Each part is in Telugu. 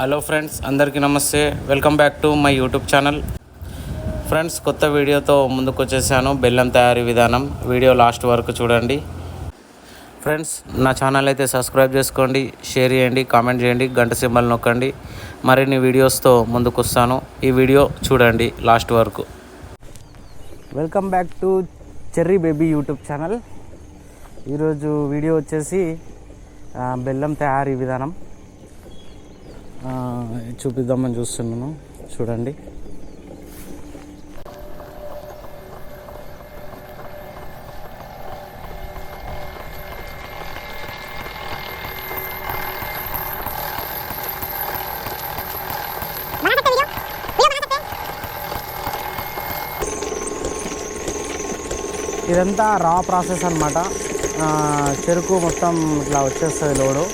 హలో ఫ్రెండ్స్ అందరికీ నమస్తే. Welcome back to my YouTube channel. Friends కొత్త వీడియోతో ముందుకు వచ్చేసాను బెల్లం తయారీ విధానం. వీడియో లాస్ట్ వరకు చూడండి. ఫ్రెండ్స్ నా ఛానల్ అయితే సబ్స్క్రైబ్ చేసుకోండి షేర్ చేయండి కామెంట్ చేయండి గంట సింబల్ నొక్కండి. మరిన్ని వీడియోస్తో ముందుకు వస్తాను ఈ వీడియో చూడండి లాస్ట్ వరకు. Welcome back to cherry baby YouTube channel. ఈరోజు వీడియో వచ్చేసి బెల్లం తయారీ విధానం. చూపిద్దామని చూస్తున్నాను. చూడండి. ఇదంతా రా ప్రాసెస్ అనమాట చెరుకు మొత్తం ఇట్లా వచ్చేస్తుంది లోడు.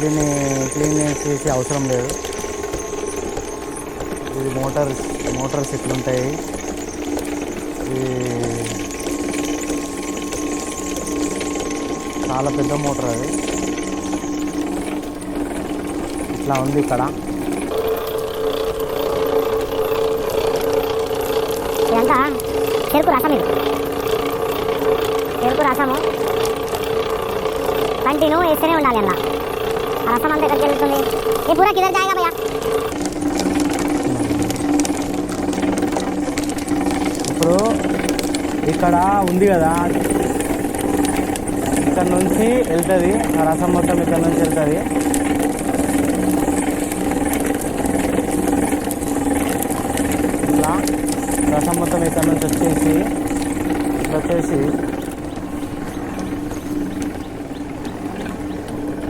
దీన్ని క్లీన్ చేసి అవసరం లేదు. ఇది మోటార్ మోటార్స్ ఇట్లుంటాయి ఇది చాలా పెద్ద మోటార్ అది. ఇట్లా ఉంది ఇక్కడ. ఇదంతా చెరుకు రసం ఇది చెరుకు రసము. కంటిన్యూ వేస్తూనే ఉండాలి అన్న. ఆ రసం అంతా ఎక్కడికి వెళ్తుంది ఏ పూరా కిదర్ జాయిగా ఇప్పుడు ఇక్కడ ఉంది కదా. ఇక్కడ నుంచి వెళ్తుంది. ఆ రసం మొత్తం ఇక్కడ నుంచి వెళ్తుంది. ఇలా రసం మొత్తం ఇక్కడ నుంచి వచ్చేసి వచ్చేసి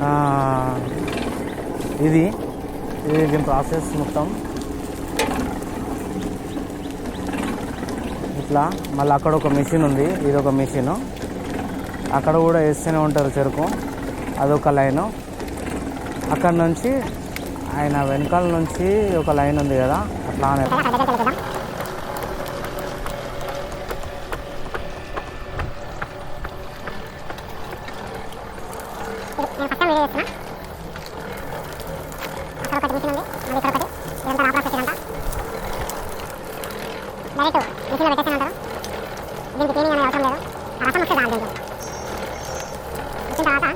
ఆ, ఇది. ఇది దీని ప్రాసెస్ మొత్తం. ఇట్లా మళ్ళీ అక్కడ ఒక మిషన్ ఉంది. ఇది ఒక మెషిన్ అక్కడ కూడా వేస్తూనే ఉంటారు చెరుకు. అదొక లైను అక్కడ నుంచి ఆయన వెనకాల నుంచి ఒక లైన్ ఉంది కదా అట్లా తర్వాత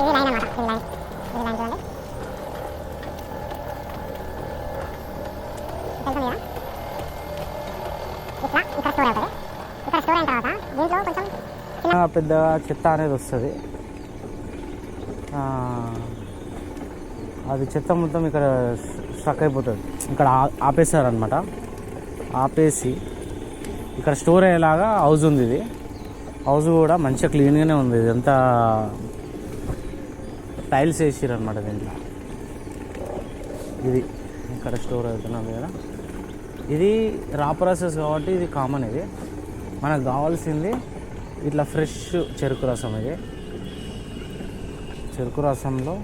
ఇది లైన్ అనమాట ఇది లైన్? ఇది లైన్ చూడండి. తెలుసు ఇట్లా ఇక్కడ స్టోర్ అవుతుంది. ఇక్కడ స్టోర్ అయిన తర్వాత దీంట్లో కొంచెం పెద్ద చెత్త అనేది వస్తుంది. అది చెత్త మొత్తం ఇక్కడ స్ట్రక్ అయిపోతుంది. ఇక్కడ ఆపేసారనమాట ఆపేసి ఇక్కడ స్టోర్ అయ్యేలాగా హౌస్ ఉంది ఇది. హౌస్ కూడా మంచిగా క్లీన్గానే ఉంది. ఇదంతా టైల్స్ వేసారు అనమాట దీంట్లో. ఇది ఇక్కడ స్టోర్ అవుతున్నది కదా. ఇది రా ప్రాసెస్ కాబట్టి ఇది కామన్ ఇది. మనకు కావాల్సింది ఇట్లా ఫ్రెష్ చెరుకు రసం ఇది. చెరుకు రసంలో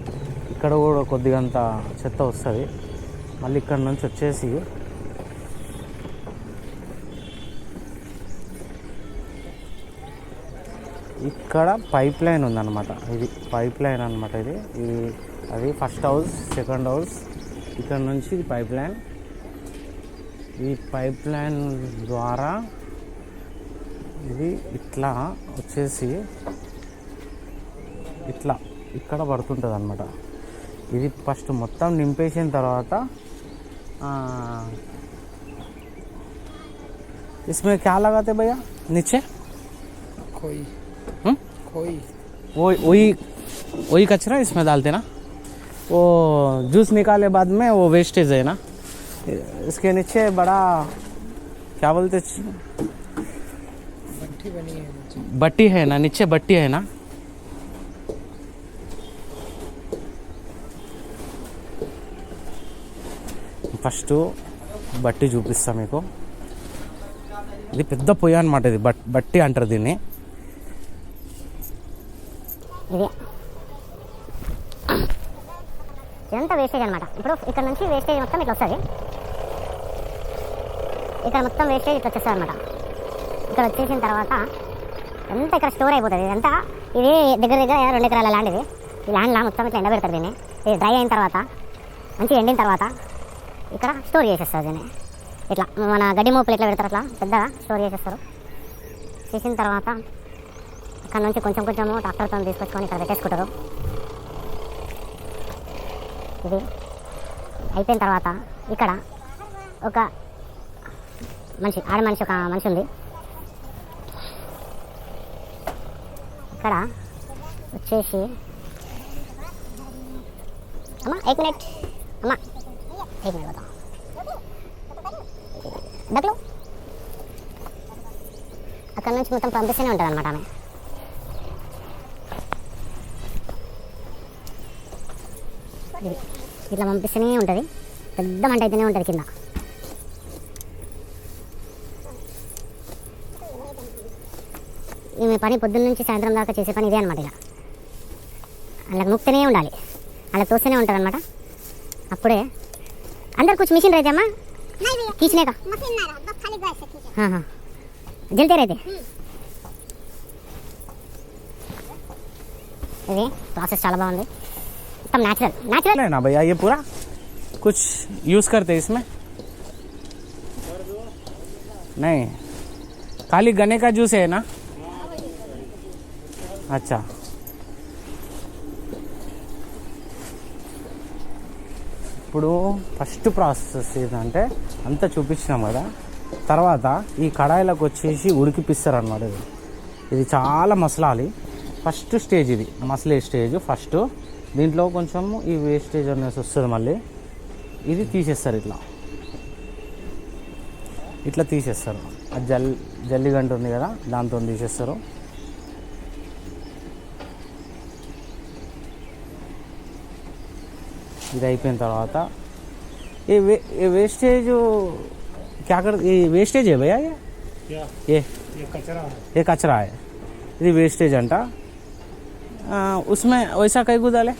ఇక్కడ కూడా కొద్దిగంత చెత్త వస్తుంది. మళ్ళీ ఇక్కడ నుంచి వచ్చేసి ఇక్కడ పైప్ లైన్ ఉందన్నమాట ఇది పైప్ లైన్ అనమాట ఇది ఇది అది ఫస్ట్ హౌస్ సెకండ్ హౌస్ ఇక్కడ నుంచి ఇది పైప్ లైన్ ఈ పైప్ లైన్ ద్వారా ఇది ఇట్లా వచ్చేసి ఇట్లా ఇక్కడ పడుతుంటుంది అనమాట ఇది ఫస్ట్ మొత్తం నింపేసిన తర్వాత ఆ, इसमें क्या लगाते भैया नीचे खोई हम्म? खोई वो वही वही कचरा इसमें डालते ना वो जूस निकाले बाद में वो वेस्टेज है ना इसके नीचे बड़ा क्या बोलते भट्टी बनी है नीचे बट्टी है ना नीचे बट्टी है ना ఫస్ట్ బట్టి చూపిస్తా మీకు ఇది పెద్ద పొయ్యి అనమాట ఇది బట్ బట్టి అంటారు దీన్ని అనమాట ఇక్కడ నుంచి వేస్టేజ్ మొత్తం ఇట్లా వస్తుంది. ఇక్కడ మొత్తం వేస్టేజ్ ఇట్లా వచ్చేస్తుంది అనమాట ఇక్కడ వచ్చేసిన తర్వాత ఎంత ఇక్కడ స్టోర్ అయిపోతుంది ఇదంతా ఇది దగ్గర దగ్గర రెండు ఎకరాల ల్యాండ్ ఇది. ఈ ల్యాండ్లా మొత్తం ఇట్లా ఎండబెడతారు దీన్ని. ఇది డ్రై అయిన తర్వాత మంచిగా ఎండిన తర్వాత ఇక్కడ స్టోర్ చేసేస్తారు దీన్ని. ఇట్లా మన గడ్డి మోపులు ఎట్లా పెడతారు అట్లా పెద్దగా స్టోర్ చేసేస్తారు. చేసిన తర్వాత ఇక్కడ నుంచి కొంచెం కొంచెము ట్రాక్టర్తో తీసుకొచ్చుకొని ఇక్కడ పెట్టేసుకుంటారు. ఇది అయిపోయిన తర్వాత ఇక్కడ ఒక మనిషి ఆడ మనిషి ఒక మనిషి ఉంది. ఇక్కడ వచ్చేసి అమ్మా ఎయిట్ మినిట్ అమ్మా ఎయిట్ మినిట్ పోతాం. డక్లు. అక్కడ నుంచి మొత్తం పంపిస్తూనే ఉంటుంది అనమాట ఆమె ఇది ఇట్లా పంపిస్తూనే ఉంటుంది పెద్ద మంట అయితేనే ఉంటుంది కింద ఈమె పని పొద్దున్న నుంచి సాయంత్రం దాకా చేసే పని ఇదే అనమాట ఇక అలా నొక్కుతూనే ఉండాలి అలా తోస్తూనే ఉంటుంది అనమాట అప్పుడే अंदर कुछ मशीन रहते अम्मा नहीं भैया खींचने का मशीन ना रहा बस खाली गैस से खींचे हाँ हाँ जलते रहते ఇది ప్రాసెస్ చాలా బాగుంది మొత్తం న్యాచురల్ న్యాచురల్ है ना भैया ये पूरा कुछ यूज़ करते हैं इसमें नहीं खाली गन्ने का जूस है ना अच्छा ఇప్పుడు ఫస్ట్ ప్రాసెస్ ఏంటంటే అంతా చూపించినాం కదా తర్వాత ఈ కడాయిలకు వచ్చేసి ఉడికిపిస్తారు అన్నమాట ఇది ఇది చాలా మసలాలి ఫస్ట్ స్టేజ్ ఇది మసలే స్టేజ్ ఫస్ట్ దీంట్లో కొంచెం ఈ వేస్టేజ్ అనేసి వస్తుంది మళ్ళీ ఇది తీసేస్తారు ఇట్లా ఇట్లా తీసేస్తారు ఆ జల్ జల్లిగంట ఉంది కదా దాంతో తీసేస్తారు ఇది అయిపోయిన తర్వాత ये वे ये वेस्टेज क्या कर ये वेस्टेज है भैया ये क्या ये ये कचरा है ये कचरा है ఇది వేస్టేజ్ అంట ఆ, ఉస్మే వైసా కై గుదాలే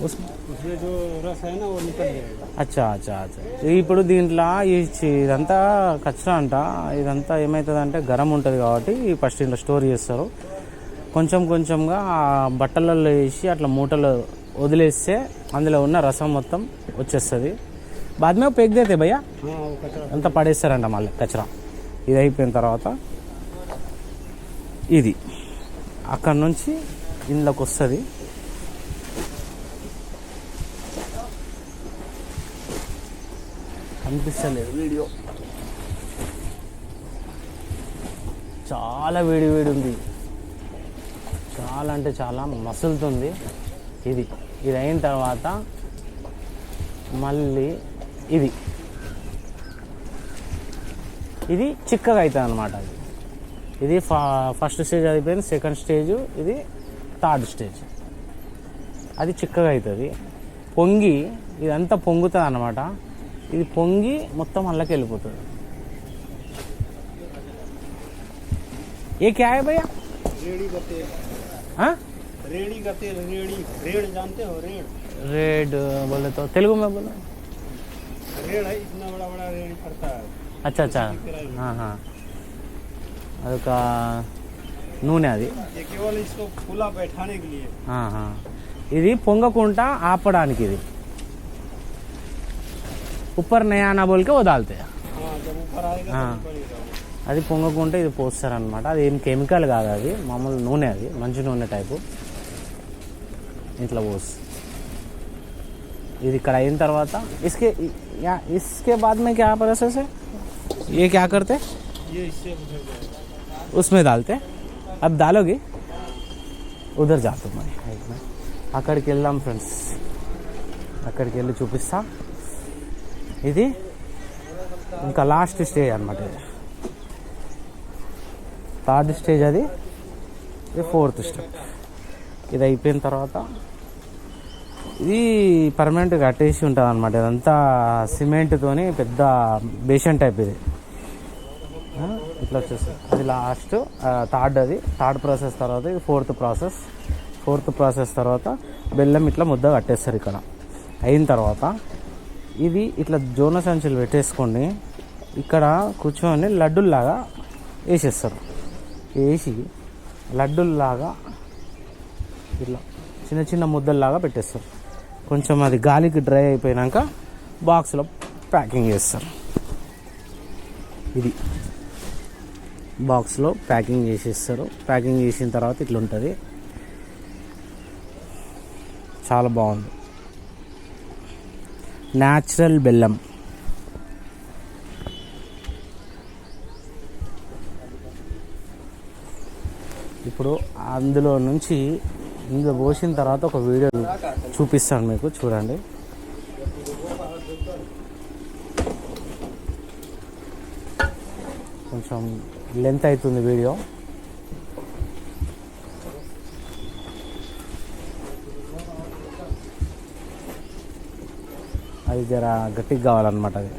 ఉస్ उसमें जो रस है ना वो निकल जाएगा అచ్చా అచ్చా అచ్చా ఇప్పుడు దీంట్లో ఈ చి- ఇదంతా కచ్చరా అంట ఇదంతా ఏమవుతుందంటే గరం ఉంటుంది కాబట్టి ఫస్ట్ ఇంట్లో స్టోర్ చేస్తారు కొంచెం కొంచెంగా ఆ బట్టలలో వేసి అట్లా మూటలు వదిలేస్తే అందులో ఉన్న రసం మొత్తం వచ్చేస్తుంది బాద్మే పేక్ దేతే భయ్యా हाँ वो कचरा అంతా పడేస్తారంట మళ్ళీ కచరా ఇది అయిపోయిన తర్వాత ఇది అక్కడ నుంచి ఇందులోకి వస్తుంది కనిపిస్తలేదు వీడియో. చాలా వేడి వేడి ఉంది చాలా అంటే చాలా మసులుతుంది. ఇది. ఇది అయిన తర్వాత మళ్ళీ ఇది. ఇది చిక్కగా అవుతుంది అనమాట అది ఇది ఫస్ట్ స్టేజ్ అయిపోయింది సెకండ్ స్టేజ్ ఇది థర్డ్ స్టేజ్ అది చిక్కగా అవుతుంది పొంగి ఇదంతా పొంగుతుంది అనమాట ఇది పొంగి మొత్తం అల్లకి వెళ్ళిపోతుంది ఏ క్యా है भैया रेड़ी का तेल हाँ रेड़ी का तेल रेड़ी रेड़ जानते हो रेड़ रेड बोले तो तेलुगु में बोलो रेड़ है इतना बड़ा बड़ा रेड़ पड़ता है अच्छा अच्छा हाँ हाँ అదొక నూనె అది. ఇది పొంగకుండా ఆపడానికి ఇది ఉప్పర్ నయానా బోల్కే వదాలితే. అది పొంగకుంటే ఇది పోస్తారనమాట అది ఏం కెమికల్ కాదు అది. మామూలు నూనె అది. మంచి నూనె టైపు. ఇంట్లో పోస్. ఇది ఇక్కడ అయిన తర్వాత ఇస్కే ఇస్కే బాద్ మే క్యా ప్రాసెస్ ఏ క్యా కర్తే? ఉస్మే దాల్తే? इससे उधर जाएगा उसमें डालते अब डालोगी ఉదర్ జాతం మరి అక్కడికి వెళ్దాం ఫ్రెండ్స్ అక్కడికి వెళ్ళి చూపిస్తా ఇది ఇంకా లాస్ట్ స్టేజ్ అనమాట ఇది థర్డ్ స్టేజ్ అది ఇది ఫోర్త్ స్టెప్ ఇది అయిపోయిన తర్వాత ఇది పర్మనెంట్ కట్టేసి ఉంటుంది అనమాట ఇదంతా సిమెంట్తోని పెద్ద బేషన్ టైప్ ఇది ఆ, ఇట్లా వచ్చేసి అది లాస్ట్ థర్డ్ అది. థర్డ్ ప్రాసెస్ తర్వాత ఇది ఫోర్త్ ప్రాసెస్ ఫోర్త్ ప్రాసెస్ తర్వాత బెల్లం ఇట్లా ముద్ద కట్టేస్తారు ఇక్కడ. అయిన తర్వాత ఇది ఇట్లా జోన సంచులు పెట్టేసుకోండి ఇక్కడ కూర్చొని లడ్డుల్లాగా వేసేస్తారు. వేసి లడ్డుల్లాగా ఇట్లా చిన్న చిన్న ముద్దల్లాగా పెట్టేస్తారు. కొంచెం అది గాలికి డ్రై అయిపోయినాక బాక్స్లో ప్యాకింగ్ చేస్తారు. ఇది. బాక్స్లో ప్యాకింగ్ చేసేస్తారు. ప్యాకింగ్ చేసిన తర్వాత ఇట్లా ఉంటుంది చాలా బాగుంది. న్యాచురల్ బెల్లం. ఇప్పుడు అందులో నుంచి ఇందులో పోసిన తర్వాత ఒక వీడియో చూపిస్తాను మీకు చూడండి. కొంచెం లెంత్ అవుతుంది వీడియో. అది జర గట్టిగా కావాలన్నమాట అది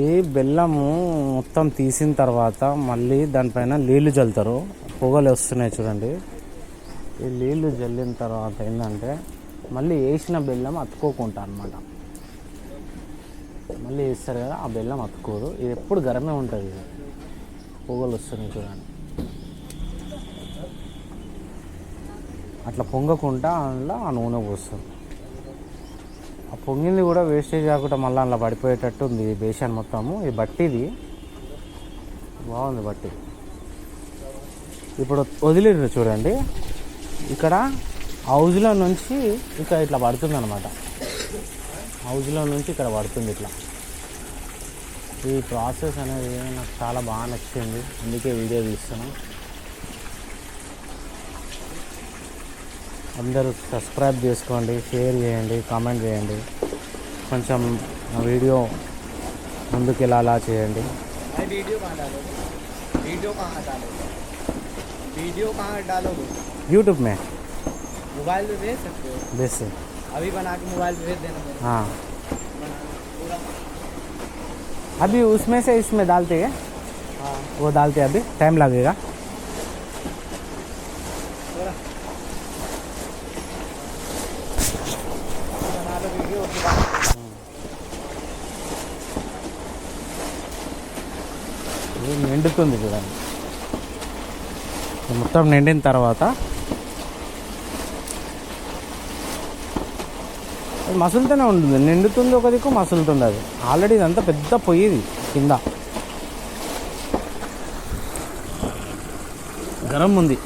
ఈ బెల్లము మొత్తం తీసిన తర్వాత మళ్ళీ దానిపైన నీళ్ళు చల్లుతారు పొగలు వస్తున్నాయి చూడండి. ఈ నీళ్ళు చల్లిన తర్వాత ఏంటంటే మళ్ళీ వేసిన బెల్లం అతుక్కోకుంటా అనమాట మళ్ళీ వేస్తారు కదా ఆ బెల్లం అతుక్కోదు ఇది ఎప్పుడు గరమే ఉంటుంది. ఇది పొగలు వస్తున్నాయి చూడండి. అట్లా పొంగకుండా అందులో ఆ నూనె పోస్తారు. ఆ పొంగింది కూడా వేస్టేజ్ కాకుండా మళ్ళీ అలా పడిపోయేటట్టు ఉంది ఈ బేషన్ మొత్తము. ఈ బట్టిది. బాగుంది బట్టి. ఇప్పుడు వదిలిరు చూడండి. ఇక్కడ హౌజ్లో నుంచి ఇక్కడ ఇట్లా పడుతుంది అనమాట హౌజ్లో నుంచి ఇక్కడ పడుతుంది ఇట్లా. ఈ ప్రాసెస్ అనేది నాకు చాలా బాగా నచ్చింది. అందుకే వీడియో తీస్తున్నాను. అందరూ సబ్స్క్రైబ్ చేసుకోండి షేర్ చేయండి కామెంట్ చేయండి కొంచెం నా వీడియో ముందుకు వెళ్ళాలా చేయండి भाई वीडियो कहाँ डालोगे वीडियो कहाँ डालोगे वीडियो कहाँ डालोगे यूट्यूब में मोबाइल पे भेज सकते हो वैसे अभी बना के मोबाइल पे भेज देना मेरे हाँ बना के पूरा अभी उसमें से इसमें डालते हैं हाँ वो डालते हैं अभी टाइम लगेगा నిండుతుంది చూడండి. మొత్తం నిండిన తర్వాత అది మసులుతూనే ఉంటుంది. నిండుతుంది ఒక దిక్కు మసులుతుంది అది. ఆల్రెడీ ఇదంతా పెద్ద పొయ్యిది కింద. గరం ఉంది.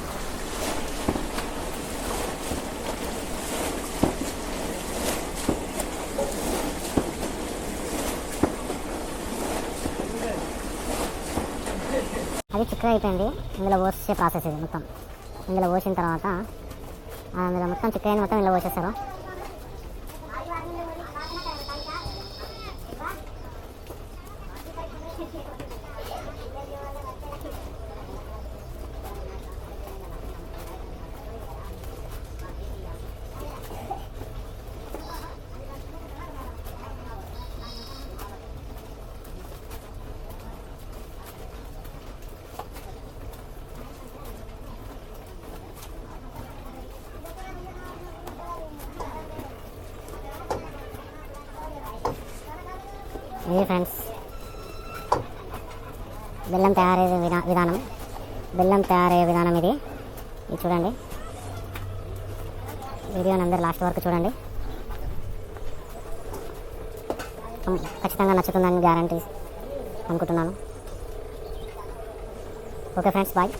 అది అయిపోయింది. ఇందులో పోసే ప్రాసెస్ ఇది మొత్తం. ఇందులో పోసిన తర్వాత అందులో మొత్తం చికెన్ మొత్తం ఇందులో పోసేస్తారు. ఇది ఫ్రెండ్స్ బెల్లం తయారయ్యే విధా విధానం. బెల్లం తయారయ్యే విధానం ఇది. ఇది చూడండి. వీడియోని అందరు లాస్ట్ వరకు చూడండి. ఖచ్చితంగా నచ్చుతుందని గ్యారంటీ అనుకుంటున్నాను. Okay friends bye